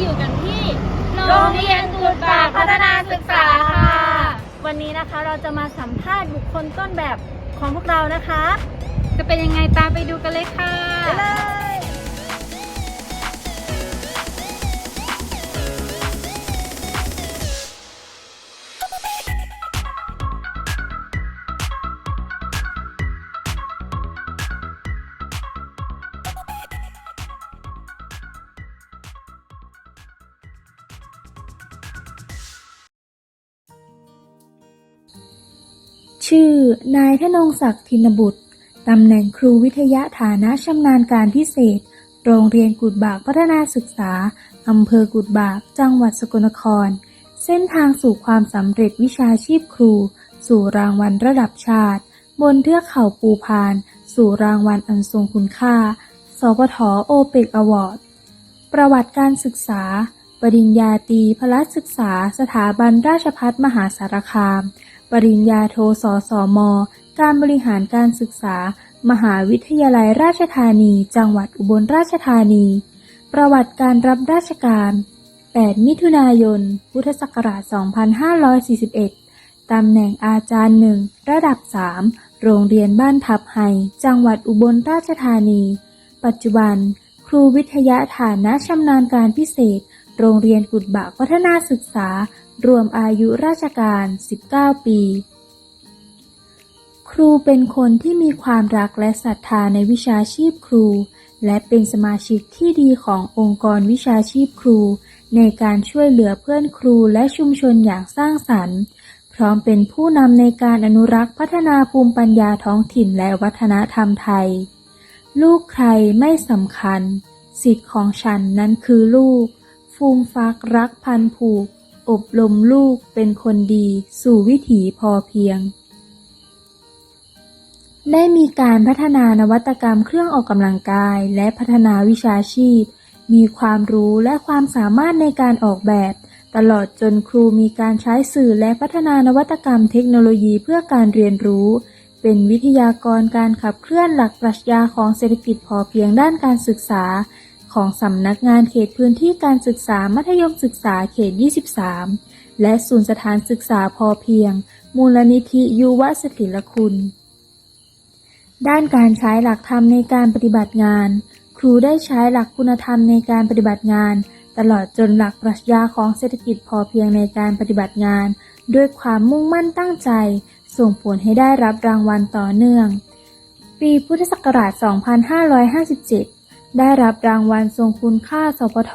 อยู่กันที่โรงเรียนกูดปากพัฒนาศึกษาค่ะ วันนี้นะคะเราจะมาสัมภาษณ์บุคคลต้นแบบของพวกเรานะคะ จะเป็นยังไงตามไปดูกันเลยค่ะ ชื่อ นายธนงศักดิ์ธินบุตร ตำแหน่งครูวิทยาฐานะชำนาญการพิเศษ โรงเรียนกุดบากพัฒนาศึกษา อำเภอกุดบาก จังหวัดสกลนคร เส้นทางสู่ความสำเร็จวิชาชีพครู สู่รางวัลระดับชาติ บนเทือกเขาปูพาน สู่รางวัลอันทรงคุณค่าสปทโอเปกอวอร์ด ประวัติการศึกษา ปริญญาตรีพละศึกษา สถาบันราชภัฏมหาสารคาม ปริญญาโทสสม การบริหารการศึกษา มหาวิทยาลัยราชธานี จังหวัดอุบลราชธานี ประวัติการรับราชการ 8 มิถุนายน พุทธศักราช 2541 ตำแหน่งอาจารย์หนึ่ง ระดับ 3 โรงเรียนบ้านทับไฮจังหวัดอุบลราชธานี ปัจจุบัน ครูวิทยาฐานะชำนาญการพิเศษ โรงเรียนกุดบากพัฒนาศึกษา รวมอายุราชการ 19 ปี ครูเป็นคนที่มีความรักและศรัทธาในวิชาชีพครู และเป็นสมาชิกที่ดีขององค์กรวิชาชีพครู ในการช่วยเหลือเพื่อนครูและชุมชนอย่างสร้างสรรค์ พร้อมเป็นผู้นำในการอนุรักษ์พัฒนาภูมิปัญญาท้องถิ่นและวัฒนธรรมไทย ลูกใครไม่สำคัญ สิทธิ์ของฉันนั้นคือลูกฟูมฟักรักพันผูก อบรมลูกเป็นคนดีสู่วิถีพอเพียง ได้มีการพัฒนานวัตกรรมเครื่องออกกำลังกายและพัฒนาวิชาชีพ มีความรู้และความสามารถในการออกแบบ ตลอดจนครูมีการใช้สื่อและพัฒนานวัตกรรมเทคโนโลยีเพื่อการเรียนรู้ เป็นวิทยากรการขับเคลื่อนหลักปรัชญาของเศรษฐกิจพอเพียงด้านการศึกษา ของสำนักงานเขตพื้นที่การศึกษามัธยมศึกษาเขต 23 และศูนย์สถานศึกษาพอเพียง มูลนิธิยุวสถิรคุณ ด้านการใช้หลักธรรมในการปฏิบัติงาน ครูได้ใช้หลักคุณธรรมในการปฏิบัติงาน ตลอดจนหลักปรัชญาของเศรษฐกิจพอเพียงในการปฏิบัติงาน ด้วยความมุ่งมั่นตั้งใจ ส่งผลให้ได้รับรางวัลต่อเนื่อง ปีพุทธศักราช 2557 ได้รับรางวัลทรงคุณค่าสปท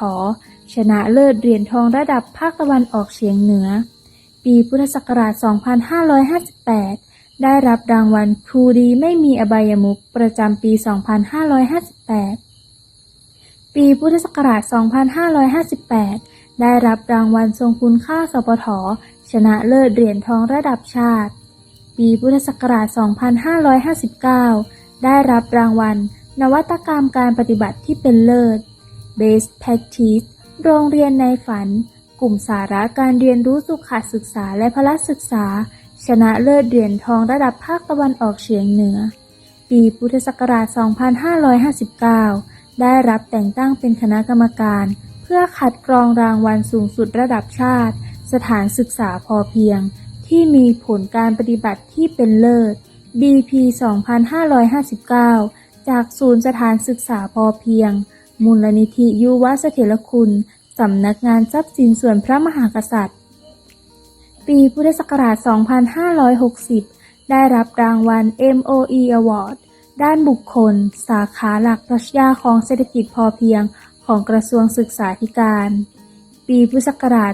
ชนะเลิศเหรียญทองระดับภาคตะวันออกเฉียงเหนือ ปีพุทธศักราช 2558 ได้รับรางวัลครูดีไม่มีอบายมุขประจำปี 2558 ปีพุทธศักราช 2558 ได้รับรางวัลทรงคุณค่าสปทชนะเลิศเหรียญทองระดับชาติ ปีพุทธศักราช 2559 ได้รับรางวัล นวัตกรรมการปฏิบัติที่เป็นเลิศ Best Practice โรงเรียนในฝัน กลุ่มสาระการเรียนรู้สุขศึกษาและพละศึกษา ชนะเลิศเหรียญทองระดับภาคตะวันออกเฉียงเหนือ ปีพุทธศักราช 2559 ได้รับแต่งตั้งเป็นคณะกรรมการ เพื่อคัดกรองรางวัลสูงสุดระดับชาติ สถานศึกษาพอเพียง ที่มีผลการปฏิบัติที่เป็นเลิศ BP 2559 จากศูนย์สถานศึกษาพอเพียง มูลนิธิยุวเสถียรคุณ สำนักงานทรัพย์สินส่วนพระมหากษัตริย์ ปีพุทธศักราช 2560 ได้รับรางวัล MOE Award ด้านบุคคล สาขาหลักปรัชญาของเศรษฐกิจพอเพียงของกระทรวงศึกษาธิการ ปีพุทธศักราช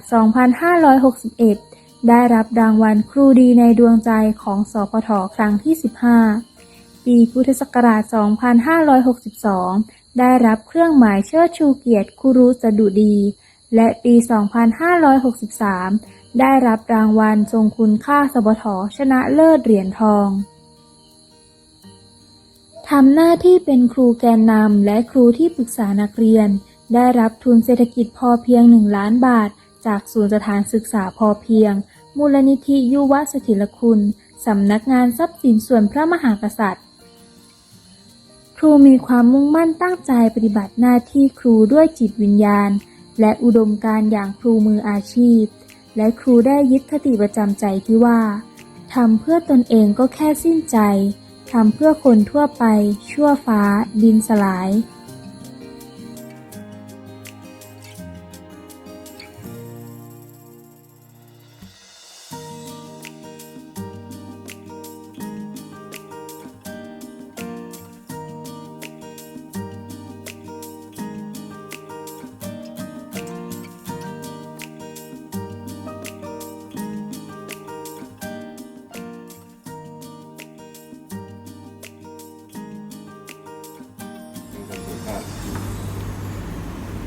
2561 ได้รับรางวัลครูดีในดวงใจของสพทครั้งที่ 15 ปีพุทธศักราช 2562 ได้รับเครื่องหมายเชิดชูเกียรติครูสดุดี และปี 2563 ได้รับรางวัลทรงคุณค่าสบทชนะเลิศเหรียญทองทำหน้าที่เป็นครูแกนนำและครูที่ปรึกษานักเรียน ได้รับทุนเศรษฐกิจพอเพียง 1 ล้านบาท จากศูนย์สถานศึกษาพอเพียง มูลนิธิยุวสถิรคุณ สำนักงานทรัพย์สินส่วนพระมหากษัตริย์ ครูมีความมุ่งมั่นตั้งใจปฏิบัติหน้าที่ครูด้วยจิตวิญญาณ และอุดมการ์อย่างครูมืออาชีพ และครูได้ยึดคติประจำใจที่ว่าทำเพื่อตนเองก็แค่สิ้นใจทำเพื่อคนทั่วไป ชั่วฟ้า ดินสลาย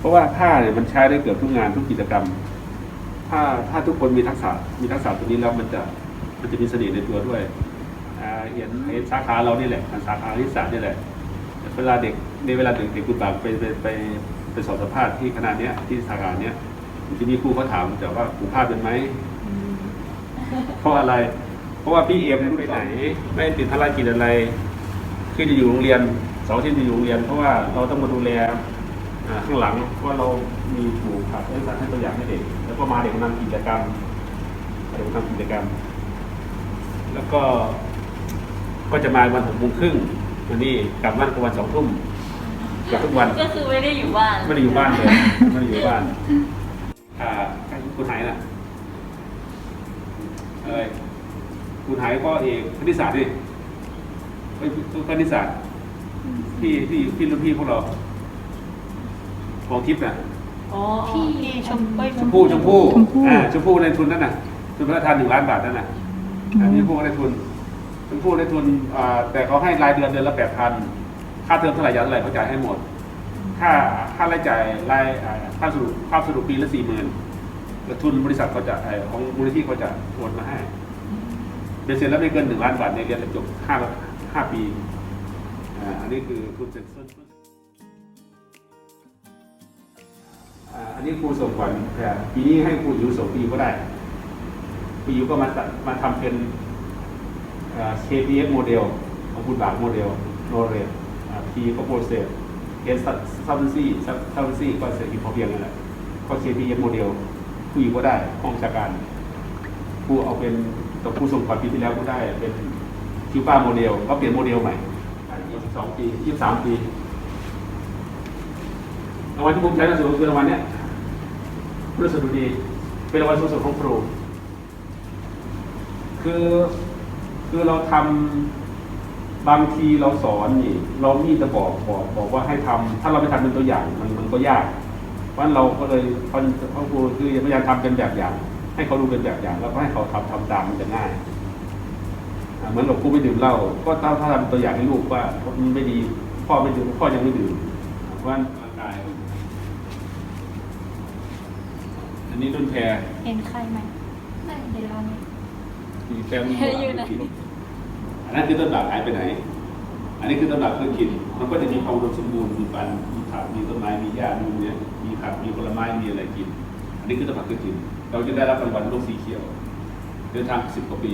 เพราะว่าผ้าเนี่ยมันใช้ได้เกือบทุกงานทุกกิจกรรม ถ้าถ้าทุกคนมีทักษะมีทักษะตัวนี้แล้วมันจะมันจะมีเสน่ห์ในตัวด้วยเห็นเห็นสาขาเรานี่แหละสาขานิสสานี่แหละเวลาเด็กในเวลาเด็กเด็กคุณบางไปไปไปไปสอบสัมภาษณ์ที่คณะเนี้ยที่สาขาเนี้ยทีนี้ครูเขาถามแต่ว่าครูภาพเป็นไหมเพราะอะไร เพราะว่าพี่เอ็มไปไหน ไม่ติดภารกิจอะไร คือจะอยู่โรงเรียนเสาร์อาที่จะอยู่โรงเรียน เพราะว่าเราต้องมาดูแล ข้างหลังเพราะว่าเรามีปลูกผักให้สัตว์ให้ตัวอย่างให้เด็กแล้วก็มาเด็กมาทำกิจกรรมมาเด็กมาทำกิจกรรม แล้วก็ก็จะมาวันหกโมงครึ่งวันนี้กลับบ้านประมาณสองทุ่มกลับทุกวันก็คือไม่ได้อยู่บ้านไม่ได้อยู่บ้านเลยไม่ได้อยู่บ้านอ่าใครคุณหายน่ะเอ้ยคุณหายก็เอกคณิตศาสตร์ดิเอ้ยคณิตศาสตร์พี่พี่พี่รุ่นพี่พวกเรา ของทิพย์น่ะอ๋อพี่ชมเอ้ยชมพู่ชมพู่ชมพู่ อ่าชมพู่ในทุนนั่นน่ะทุนพระราชทานหนึ่งล้านบาทนั่นน่ะอันนี้ชมพู่ในทุนชมพู่ในทุนอ่าแต่เขาให้รายเดือนเดือนละแปดพันค่าเทอมเท่าไหร่ยาวเท่าไหร่เขาจ่ายให้หมด ค่าค่ารายจ่ายรายอ่าค่าสรุปค่าสรุปปีละสี่หมื่นแล้วทุนบริษัทเขาจะไอ้ของมูลนิธิเขาจะโอนมาให้เบ็ดเสร็จแล้วไม่เกินหนึ่งล้านบาทในเรียนจบห้าห้าปีอ่าอันนี้คือทุนเสร็จต้นอ่า อันนี้ครูส่งก่อนแต่ปีนี้ให้ครูอยู่ส่งปีก็ได้ปีอยู่ก็มาตัดมาทำเป็น KPS โมเดลของคุณบากโมเดลโนเรตพีก็โปรเซสเอสซับซี่ซับซี่ก็เศรษฐกิจพอเพียงนั่นแหละก็ KPM โมเดลผู้หญิงก็ได้ห้องราชการผู้เอาเป็นตัวผู้ส่งก่อนปีที่แล้วก็ได้เป็นคิวป้าโมเดลก็เปลี่ยนโมเดลใหม่22ปี 23 ปี รางวัลที่ผมใช้หนังสือคือรางวัลเนี้ยผู้รู้สึกดีเป็นรางวัลสูงสุดของครู คือคือเราทำบางทีเราสอนนี่เรามีจะบอกบอกบอกว่าให้ทำถ้าเราไม่ทำเป็นตัวอย่างมันมันก็ยาก เพราะนั้นเราก็เลยคอนพ่อครูคือพยายามทำเป็นแบบอย่าง ให้เขาดูเป็นแบบอย่าง แล้วก็ให้เขาทำทำตามมันจะง่ายเหมือนหลวงครูไม่ดื่มเหล้าก็ถ้าถ้าทำตัวอย่างให้ลูกว่ามันไม่ดีพ่อไม่ดื่มพ่อยังไม่ดื่มเพรา อันนี้รุ่นแพรเห็นใครไหมไม่เห็นเราเนี่ยมีแฟมอยู่ไหนอันนั้นคือต้นแบบหายไปไหน อันนี้คือต้นแบบคือกินมันก็จะมีความอุดมสมบูรณ์มีปันมีผักมีต้นไม้มีหญ้ามีเนี่ยมีผักมีผลไม้มีอะไรกิน อันนี้คือต้นแบบคือกินเราจะได้รับรางวัลโลกสีเขียวเดินทางสิบกว่าปี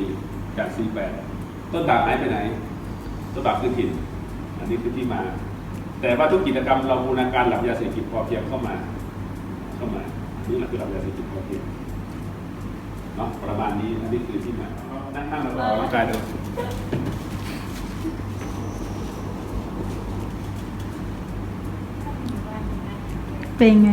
จากสีแปดต้นแบบหายไปไหน ต้นแบบคือกินอันนี้คือที่มา แต่ว่าทุกกิจกรรมเราบูรณาการหลักยาเสพติดพอเพียงเข้ามา เข้ามา นี่แหละคือหลักยาเสพติดพอเพียงเนาะประมาณนี้อันนี้คือที่มานั่งนั่งแล้วก็ออกกำลังกายเดินเป็นไง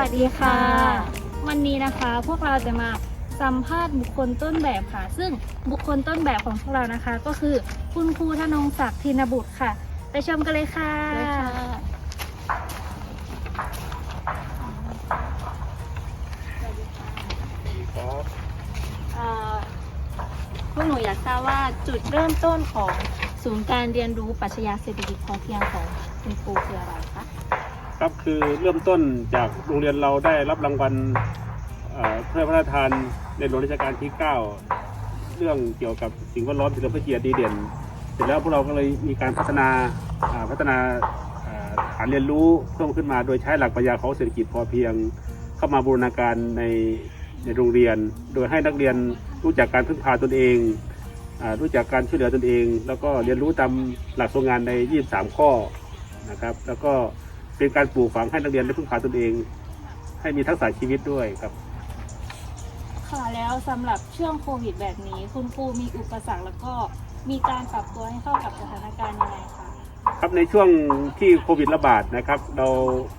วัสดีค่ะ วันนี้นะคะพวกเราจะมาสัมภาษณ์บุคคลต้นแบบค่ะ ซึ่งบุคคลต้นแบบของพวกเรานะคะ ก็คือคุณครูธนงศักดิ์ธินบุตรค่ะ ไปชมกันเลยค่ะ เอ่อพวกหนูอยากทราบว่าจุดเริ่มต้นของศูนย์การเรียนรู้ปรัชญาเศรษฐกิจพอเพียงของคุณครูคืออะไร ครับคือเริ่มต้นจากโรงเรียนเราได้รับรางวัลเอ่อพระราชทานในหลวงรัชกาลที่ 9 เรื่องเกี่ยวกับสิ่งแวดล้อมเฉลิมพระเกียรติดีเด่น เสร็จแล้วพวกเราก็เลยมีการพัฒนาพัฒนาอ่าฐานเรียนรู้เพิ่มขึ้นมาโดยใช้หลักปรัชญาของเศรษฐกิจพอเพียง เข้ามาบูรณาการในในโรงเรียน โดยให้นักเรียนรู้จักการพึ่งพาตนเองอรู้จักการช่วยเหลือตนเอง แล้วก็เรียนรู้ตามหลักทรงงานใน 23 ข้อนะครับ แล้วก็ เป็นการปลูกฝังให้นักเรียนได้พึ่งพาตนเอง ให้มีทักษะชีวิตด้วยครับค่ะแล้วสำหรับช่วงโควิดแบบนี้ คุณครูมีอุปสรรคแล้วก็มีการปรับตัวให้เข้ากับสถานการณ์ยังไงคะครับในช่วงที่โควิดระบาดนะครับ เรา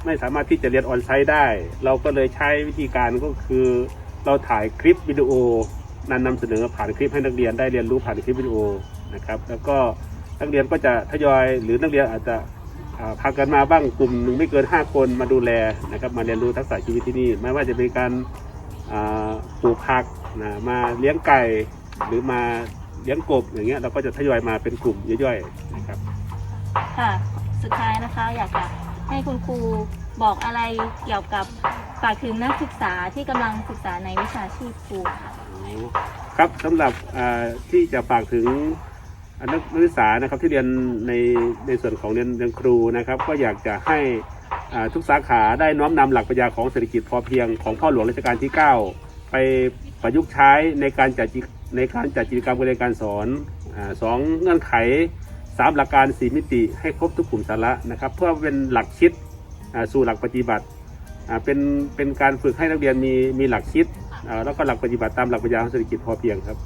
ไม่สามารถที่จะเรียนออนไซต์ได้ เราก็เลยใช้วิธีการก็คือ เราถ่ายคลิปวิดีโอนันนำเสนอผ่านคลิปให้นักเรียนได้เรียนรู้ผ่านคลิปวิดีโอนะครับ แล้วก็นักเรียนก็จะทยอยหรือนักเรียนอาจจะอ่า พากันมาบ้างกลุ่มหนึ่งไม่เกิน 5 คนมาดูแลนะครับมาเรียนรู้ทักษะชีวิตที่นี่ ไม่ว่าจะเป็นการอ่าปลูกผักนะมาเลี้ยงไก่หรือมาเลี้ยงกบอย่างเงี้ยเราก็จะทยอยมาเป็นกลุ่มย่อยๆนะครับค่ะ สุดท้ายนะคะอยากจะให้คุณครูบอกอะไรเกี่ยวกับฝากถึงนักศึกษาที่กำลังศึกษาในวิชาชีพครูค่ะครับสำหรับอ่าที่จะฝากถึง นักนักศึกษานะครับที่เรียนในในส่วนของเรียนเรียนครูนะครับ ก็อยากจะให้ทุกสาขาได้น้อมนำหลักปรัชญาของเศรษฐกิจพอเพียงของพ่อหลวงรัชกาลที่ 9 ไปประยุกต์ใช้ในการจัดในการจัดกิจกรรมการเรียนการสอนอสองเงื่อนไขสามหลักการสี่มิติให้ครบทุกกลุ่มสาระนะครับ เพื่อเป็นหลักคิดสู่หลักปฏิบัติเป็นเป็นการฝึกให้นักเรียนมีมีหลักคิดแล้วก็หลักปฏิบัติตามหลักปรัชญาของเศรษฐกิจพอเพียงครับ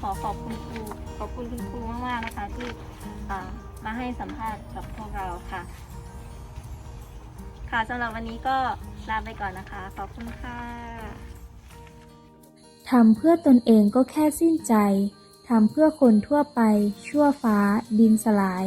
ขอขอบคุณครูขอบคุณคุณครูมากๆนะคะที่มาให้สัมภาษณ์กับพวกเราค่ะ ค่ะสำหรับวันนี้ก็ลาไปก่อนนะคะ ขอบคุณค่ะทำเพื่อตนเองก็แค่สิ้นใจทำเพื่อคนทั่วไป ชั่วฟ้า ดินสลาย